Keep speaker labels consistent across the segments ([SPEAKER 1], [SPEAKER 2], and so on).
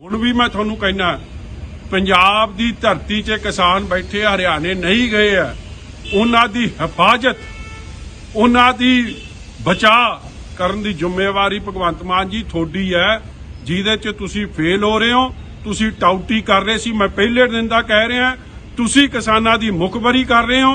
[SPEAKER 1] ਹੁਣ ਵੀ ਮੈਂ ਤੁਹਾਨੂੰ ਕਹਿਣਾ ਪੰਜਾਬ ਦੀ ਧਰਤੀ 'ਤੇ ਕਿਸਾਨ ਬੈਠੇ ਹਰਿਆਣੇ ਨਹੀਂ ਗਏ ਆ ਉਹਨਾਂ ਦੀ ਹਿਫਾਜ਼ਤ ਉਹਨਾਂ ਦੀ ਬਚਾ ਕਰਨ ਦੀ ਜ਼ਿੰਮੇਵਾਰੀ ਭਗਵੰਤ ਮਾਨ ਜੀ ਤੁਹਾਡੀ ਹੈ ਜਿਹਦੇ 'ਚ ਤੁਸੀਂ ਫੇਲ ਹੋ ਰਹੇ ਹੋ ਤੁਸੀਂ ਟਾਊਟੀ ਕਰ ਰਹੇ ਸੀ ਮੈਂ ਪਹਿਲੇ ਦਿਨ ਦਾ ਕਹਿ ਰਿਹਾ ਤੁਸੀਂ ਕਿਸਾਨਾਂ ਦੀ ਮੁਖਬਰੀ ਕਰ ਰਹੇ ਹੋ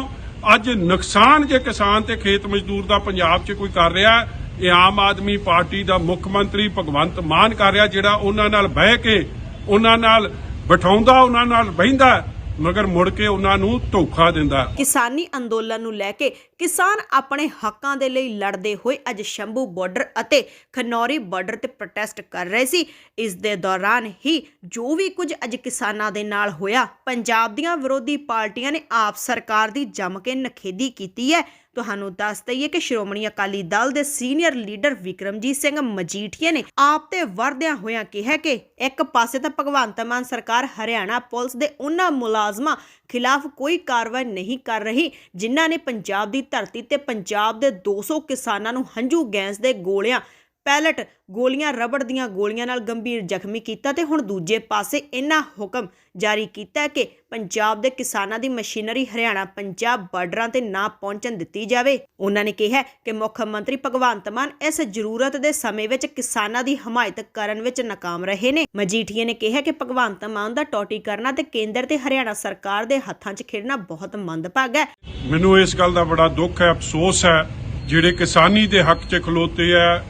[SPEAKER 1] ਅੱਜ ਨੁਕਸਾਨ ਜੇ ਕਿਸਾਨ ਤੇ ਖੇਤ ਮਜ਼ਦੂਰ ਦਾ ਪੰਜਾਬ 'ਚ ਕੋਈ ਕਰ ਰਿਹਾ ਹੈ, ਇਹ ਆਮ ਆਦਮੀ ਪਾਰਟੀ ਦਾ ਮੁੱਖ ਮੰਤਰੀ ਭਗਵੰਤ ਮਾਨ ਕਰ ਰਿਹਾ, ਜਿਹੜਾ ਉਹਨਾਂ ਨਾਲ ਬਹਿ ਕੇ, ਉਹਨਾਂ ਨਾਲ ਬਿਠਾਉਂਦਾ, ਉਹਨਾਂ ਨਾਲ ਬਹਿੰਦਾ, ਮਗਰ ਮੁੜ ਕੇ ਉਹਨਾਂ ਨੂੰ ਧੋਖਾ ਦਿੰਦਾ।
[SPEAKER 2] ਕਿਸਾਨੀ ਅੰਦੋਲਨ ਨੂੰ ਲੈ ਕੇ ਕਿਸਾਨ ਆਪਣੇ ਹੱਕਾਂ ਦੇ ਲਈ ਲੜਦੇ ਹੋਏ ਅੱਜ ਸ਼ੰਭੂ ਬਾਰਡਰ ਅਤੇ ਖਨੌਰੀ ਬਾਰਡਰ ਤੇ ਪ੍ਰੋਟੈਸਟ ਕਰ ਰਹੇ ਸੀ। ਇਸ ਦੇ ਦੌਰਾਨ ਹੀ ਜੋ ਵੀ ਕੁਝ ਅੱਜ ਕਿਸਾਨਾਂ ਦੇ ਨਾਲ ਹੋਇਆ, ਪੰਜਾਬ ਦੀਆਂ ਵਿਰੋਧੀ ਪਾਰਟੀਆਂ ਨੇ ਆਪ ਸਰਕਾਰ ਦੀ ਜੰਮ ਕੇ ਨਖੇਦੀ ਕੀਤੀ ਹੈ। ਤੁਹਾਨੂੰ ਦੱਸ ਦਈਏ ਕਿ ਸ਼੍ਰੋਮਣੀ ਅਕਾਲੀ ਦਲ ਦੇ ਸੀਨੀਅਰ ਲੀਡਰ ਵਿਕਰਮਜੀਤ ਸਿੰਘ ਮਜੀਠੀਆ ਨੇ ਆਪ ਤੇ ਵਰਦਿਆਂ ਹੋਇਆਂ ਕਿਹਾ ਕਿ ਇੱਕ ਪਾਸੇ ਤਾਂ ਭਗਵੰਤ ਮਾਨ ਸਰਕਾਰ ਹਰਿਆਣਾ ਪੁਲਿਸ ਦੇ ਉਹਨਾਂ ਮੁਲਾਜ਼ਮਾਂ ਖਿਲਾਫ ਕੋਈ ਕਾਰਵਾਈ ਨਹੀਂ ਕਰ ਰਹੀ, ਜਿਨ੍ਹਾਂ ਨੇ ਪੰਜਾਬ ਦੀ ਧਰਤੀ ਤੇ ਪੰਜਾਬ ਦੇ 200 ਕਿਸਾਨਾਂ ਨੂੰ ਹੰਝੂ ਗੈਸ ਦੇ ਗੋਲਿਆਂ ਪੈਲਟ ਗੋਲੀਆਂ ਰਬੜ ਦੀਆਂ ਗੋਲੀਆਂ ਨਾਲ ਗੰਭੀਰ ਜ਼ਖਮੀ ਕੀਤਾ ਤੇ ਹੁਣ ਦੂਜੇ ਪਾਸੇ ਇਹਨਾਂ ਹੁਕਮ ਜਾਰੀ ਕੀਤਾ ਕਿ ਪੰਜਾਬ ਦੇ ਕਿਸਾਨਾਂ ਦੀ ਮਸ਼ੀਨਰੀ ਹਰਿਆਣਾ ਪੰਜਾਬ ਬਾਰਡਰਾਂ ਤੇ ਨਾ ਪਹੁੰਚਣ ਦਿੱਤੀ ਜਾਵੇ। ਉਹਨਾਂ ਨੇ ਕਿਹਾ ਕਿ ਮੁੱਖ ਮੰਤਰੀ ਭਗਵੰਤ ਮਾਨ ਇਸ ਜ਼ਰੂਰਤ ਦੇ ਸਮੇਂ ਵਿੱਚ ਕਿਸਾਨਾਂ ਦੀ ਹਮਾਇਤ ਕਰਨ ਵਿੱਚ ਨਾਕਾਮ ਰਹੇ ਨੇ। ਮਜੀਠੀਏ ਨੇ ਕਿਹਾ ਕਿ ਭਗਵੰਤ ਮਾਨ ਦਾ ਟੋਟੀ ਕਰਨਾ ਤੇ ਕੇਂਦਰ ਤੇ ਹਰਿਆਣਾ ਸਰਕਾਰ ਦੇ ਹੱਥਾਂ 'ਚ ਖੇਡਣਾ ਬਹੁਤ ਮੰਦਭਾਗ ਹੈ।
[SPEAKER 1] ਮੈਨੂੰ ਇਸ ਗੱਲ ਦਾ ਬੜਾ ਦੁੱਖ ਹੈ, ਅਫਸੋਸ ਹੈ, ਜਿਹੜੇ ਕਿਸਾਨੀ ਦੇ ਹੱਕ 'ਚ ਖਲੋਤੇ ਆ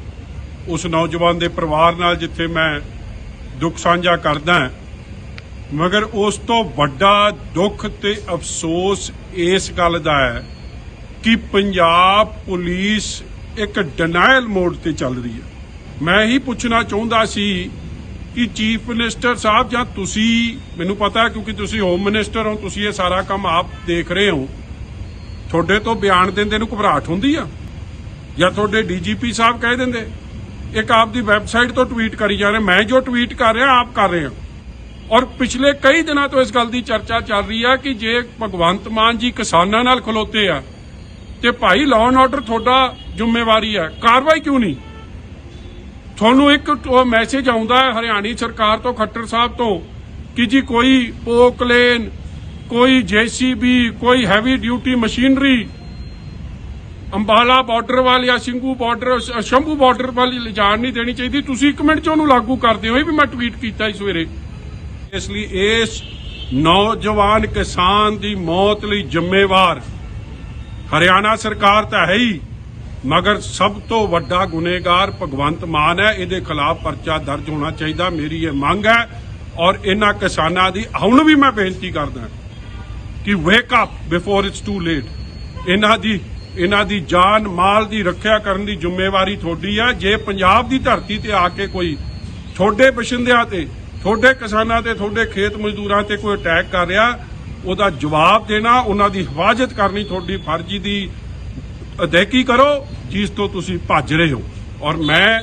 [SPEAKER 1] ਉਸ ਨੌਜਵਾਨ ਦੇ ਪਰਿਵਾਰ ਨਾਲ ਜਿੱਥੇ ਮੈਂ ਦੁੱਖ ਸਾਂਝਾ ਕਰਦਾ ਮਗਰ ਉਸ ਤੋਂ ਵੱਡਾ ਦੁੱਖ ਤੇ ਅਫਸੋਸ ਇਸ ਗੱਲ ਦਾ ਹੈ ਕਿ ਪੰਜਾਬ ਪੁਲਿਸ ਇੱਕ ਡਿਨਾਇਲ ਮੋਡ ਤੇ ਚੱਲ ਰਹੀ ਹੈ। ਮੈਂ ਹੀ ਪੁੱਛਣਾ ਚਾਹੁੰਦਾ ਸੀ ਕਿ ਚੀਫ ਮਿਨਿਸਟਰ ਸਾਹਿਬ ਜਾਂ ਤੁਸੀਂ, ਮੈਨੂੰ ਪਤਾ ਕਿਉਂਕਿ ਤੁਸੀਂ ਹੋਮ ਮਿਨਿਸਟਰ ਹੋ, ਤੁਸੀਂ ਇਹ ਸਾਰਾ ਕੰਮ ਆਪ ਦੇਖ ਰਹੇ ਹੋ। ਤੁਹਾਡੇ ਤੋਂ ਬਿਆਨ ਦਿੰਦੇ ਨੂੰ ਘਬਰਾਹਟ ਹੁੰਦੀ ਆ? ਜਾਂ ਤੁਹਾਡੇ ਡੀਜੀਪੀ ਸਾਹਿਬ ਕਹਿ ਦਿੰਦੇ? ਇੱਕ ਆਪ ਦੀ ਵੈਬਸਾਈਟ ਤੋਂ ਟਵੀਟ ਕਰੀ ਜਾ ਰਹੇ ਮੈਂ ਜੋ ਟਵੀਟ ਕਰ ਰਿਹਾ, ਆਪ ਕਰ ਰਹੇ ਹੋ। ਔਰ ਪਿਛਲੇ ਕਈ ਦਿਨਾਂ ਤੋਂ ਇਸ ਗੱਲ ਦੀ ਚਰਚਾ ਚੱਲ ਰਹੀ ਹੈ ਕਿ ਜੇ ਭਗਵੰਤ ਮਾਨ ਜੀ ਕਿਸਾਨਾਂ ਨਾਲ ਖਲੋਤੇ ਆ ਤੇ ਭਾਈ ਲਾਅ ਐਂਡ ਆਰਡਰ ਤੁਹਾਡਾ ਜ਼ਿੰਮੇਵਾਰੀ ਹੈ ਕਾਰਵਾਈ ਕਿਉਂ ਨਹੀਂ? ਤੁਹਾਨੂੰ ਇੱਕ ਮੈਸੇਜ ਆਉਂਦਾ ਹੈ ਹਰਿਆਣੀ ਸਰਕਾਰ ਤੋਂ, ਖੱਟਰ ਸਾਹਿਬ ਤੋਂ, ਕਿ ਜੀ ਕੋਈ ਪੋਕਲੇਨ, ਕੋਈ ਜੀਸੀਬੀ, ਕੋਈ heavy duty machinery Ambala border ਵੱਲ ਜਾਂ ਸਿੰਘੂ ਬਾਰਡਰ ਸ਼ੰਭੂ ਬਾਰਡਰ ਵੱਲ ਲਿਜਾਣ ਨਹੀਂ ਦੇਣੀ ਚਾਹੀਦੀ। ਤੁਸੀਂ ਇੱਕ ਮਿੰਟ ਚ ਉਹਨੂੰ ਲਾਗੂ ਕਰਦੇ ਹੋ, ਇਹ ਵੀ ਮੈਂ ਟਵੀਟ ਕੀਤਾ ਇਸ ਸਵੇਰੇ। ਇਸ ਲਈ ਇਸ ਨੌਜਵਾਨ ਕਿਸਾਨ ਦੀ ਮੌਤ ਲਈ ਜ਼ਿੰਮੇਵਾਰ। ਹਰਿਆਣਾ ਸਰਕਾਰ ਤਾਂ ਹੈ ਹੀ, ਮਗਰ ਸਭ ਤੋਂ ਵੱਡਾ ਗੁਨੇਗਾਰ ਭਗਵੰਤ ਮਾਨ ਹੈ, ਇਹਦੇ ਖਿਲਾਫ ਪਰਚਾ ਦਰਜ ਹੋਣਾ ਚਾਹੀਦਾ, ਮੇਰੀ ਇਹ ਮੰਗ ਹੈ। ਔਰ ਇਹਨਾਂ ਕਿਸਾਨਾਂ ਦੀ, ਹੁਣ ਵੀ ਮੈਂ ਬੇਨਤੀ ਕਰਦਾ ਕਿ wake up before it's too late ਇਹਨਾਂ ਦੀ ਇਹਨਾਂ ਦੀ ਜਾਨ ਮਾਲ ਦੀ ਰੱਖਿਆ ਕਰਨ ਦੀ ਜ਼ਿੰਮੇਵਾਰੀ ਤੁਹਾਡੀ ਹੈ ਜੇ ਪੰਜਾਬ ਦੀ ਧਰਤੀ ਤੇ ਆ ਕੇ ਕੋਈ ਤੁਹਾਡੇ ਪਛਿੰਦਿਆਂ ਤੇ, ਤੁਹਾਡੇ ਕਿਸਾਨਾਂ ਤੇ, ਤੁਹਾਡੇ ਖੇਤ ਮਜ਼ਦੂਰਾਂ ਤੇ ਕੋਈ ਅਟੈਕ ਕਰ ਰਿਹਾ, ਉਹਦਾ ਜਵਾਬ ਦੇਣਾ, ਉਹਨਾਂ ਦੀ ਹਿਫਾਜ਼ਤ ਕਰਨੀ ਤੁਹਾਡੀ ਫਰਜ਼ੀ ਦੀ ਅਦਾਇਗੀ ਕਰੋ, ਜਿਸ ਤੋਂ ਤੁਸੀਂ ਭੱਜ ਰਹੇ ਹੋ। ਔਰ ਮੈਂ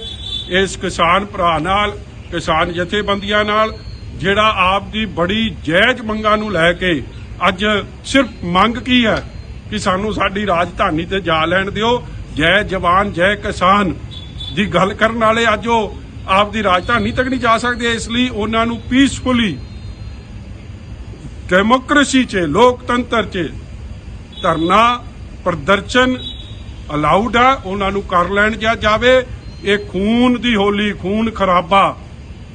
[SPEAKER 1] ਇਸ ਕਿਸਾਨ ਭਰਾ ਨਾਲ, ਕਿਸਾਨ ਜਥੇਬੰਦੀਆਂ ਨਾਲ, ਜਿਹੜਾ ਆਪ ਦੀ ਬੜੀ ਜਾਇਜ਼ ਮੰਗਾਂ ਨੂੰ ਲੈ ਕੇ ਅੱਜ ਸਿਰਫ ਮੰਗ ਕੀ ਹੈ? ਕਿ ਸਾਨੂੰ ਸਾਡੀ ਰਾਜਧਾਨੀ ਤੇ ਜਾ ਲੈਣ ਦਿਓ। ਜੈ ਜਵਾਨ, ਜੈ ਕਿਸਾਨ ਦੀ ਗੱਲ ਕਰਨ ਵਾਲੇ ਅੱਜ ਉਹ ਆਪ ਦੀ ਰਾਜਧਾਨੀ ਤੱਕ ਨਹੀਂ ਜਾ ਸਕਦੇ। ਇਸ ਲਈ ਉਹਨਾਂ ਨੂੰ ਪੀਸਫੁਲੀ ਡੈਮੋਕ੍ਰੇਸੀ 'ਚ, ਲੋਕਤੰਤਰ 'ਚ ਧਰਨਾ ਪ੍ਰਦਰਸ਼ਨ ਅਲਾਉਡ ਆ, ਉਹਨਾਂ ਨੂੰ ਕਰ ਲੈਣ ਜਾ ਜਾਵੇ। ਇਹ ਖੂਨ ਦੀ ਹੋਲੀ, ਖੂਨ ਖਰਾਬਾ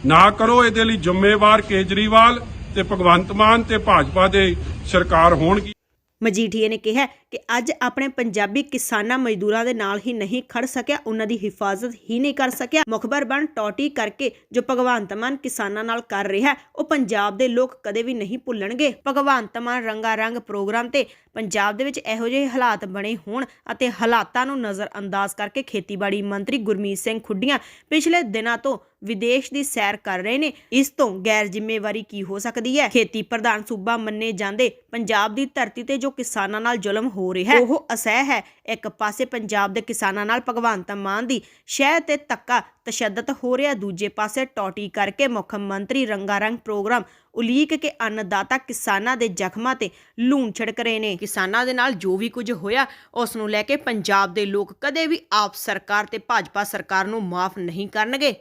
[SPEAKER 1] ਨਾ ਕਰੋ। ਇਹਦੇ ਲਈ ਜ਼ਿੰਮੇਵਾਰ ਕੇਜਰੀਵਾਲ ਤੇ ਭਗਵੰਤ ਮਾਨ ਤੇ ਭਾਜਪਾ ਦੇ ਸਰਕਾਰ ਹੋਣਗੀ।
[SPEAKER 2] ਮਜੀਠੀਏ ਨੇ ਕਿਹਾ ਕਿ ਅੱਜ ਆਪਣੇ ਪੰਜਾਬੀ ਕਿਸਾਨਾਂ ਮਜ਼ਦੂਰਾਂ ਦੇ ਨਾਲ ਹੀ ਨਹੀਂ ਖੜ ਸਕਿਆ, ਉਹਨਾਂ ਦੀ ਹਿਫਾਜ਼ਤ ਹੀ ਨਹੀਂ ਕਰ ਸਕਿਆ। ਮੁਖਬਰ ਬਣ ਟੋਟੀ ਕਰਕੇ ਜੋ ਭਗਵੰਤ ਮਾਨ ਕਿਸਾਨਾਂ ਨਾਲ ਕਰ ਰਿਹਾ, ਉਹ ਪੰਜਾਬ ਦੇ ਲੋਕ ਕਦੇ ਵੀ ਨਹੀਂ ਭੁੱਲਣਗੇ। ਭਗਵੰਤ ਮਾਨ ਰੰਗਾ ਰੰਗ ਪ੍ਰੋਗਰਾਮ ਤੇ ਪੰਜਾਬ ਦੇ ਵਿੱਚ ਇਹੋ ਜਿਹੇ ਹਾਲਾਤ ਬਣੇ ਹੋਣ ਅਤੇ ਹਾਲਾਤਾਂ ਨੂੰ ਨਜ਼ਰ ਅੰਦਾਜ਼ ਕਰਕੇ ਖੇਤੀਬਾੜੀ ਮੰਤਰੀ ਗੁਰਮੀਤ ਸਿੰਘ ਖੁੱਡੀਆਂ ਪਿਛਲੇ ਦਿਨਾਂ ਤੋਂ ਵਿਦੇਸ਼ ਦੀ ਸੈਰ ਕਰ ਰਹੇ ਨੇ। ਇਸ ਤੋਂ ਗੈਰ ਜ਼ਿੰਮੇਵਾਰੀ ਕੀ ਹੋ ਸਕਦੀ ਹੈ? ਖੇਤੀ ਪ੍ਰਧਾਨ ਸੂਬਾ ਮੰਨੇ ਜਾਂਦੇ ਪੰਜਾਬ ਦੀ ਧਰਤੀ ਤੇ ਜੋ ਕਿਸਾਨਾਂ ਨਾਲ ਜ਼ੁਲਮ ਹੋ ਰਿਹਾ ਹੈ ਉਹ ਅਸਹਿ ਹੈ। ਇੱਕ ਪਾਸੇ ਪੰਜਾਬ ਦੇ ਕਿਸਾਨਾਂ ਨਾਲ ਭਗਵੰਤ ਮਾਨ ਦੀ ਸ਼ਹਿ ਤੇ ਤੱਕਾ ਤਸ਼ੱਦਦ ਹੋ ਰਿਹਾ ਦੂਜੇ ਪਾਸੇ ਟੋਟੀ ਕਰਕੇ ਮੁੱਖ ਮੰਤਰੀ ਰੰਗਾਰੰਗ ਪ੍ਰੋਗਰਾਮ ਉਲੀਕ ਕੇ ਅੰਨਦਾਤਾ ਕਿਸਾਨਾਂ ਦੇ ਜ਼ਖਮਾਂ ਤੇ ਲੂਣ ਛਿੜਕ ਰਹੇ ਨੇ। ਕਿਸਾਨਾਂ ਦੇ ਨਾਲ ਜੋ ਵੀ ਕੁਝ ਹੋਇਆ ਉਸ ਨੂੰ ਲੈ ਕੇ ਪੰਜਾਬ ਦੇ ਲੋਕ ਕਦੇ ਵੀ ਆਪ ਸਰਕਾਰ ਤੇ ਭਾਜਪਾ ਸਰਕਾਰ ਨੂੰ ਮਾਫ ਨਹੀਂ ਕਰਨਗੇ।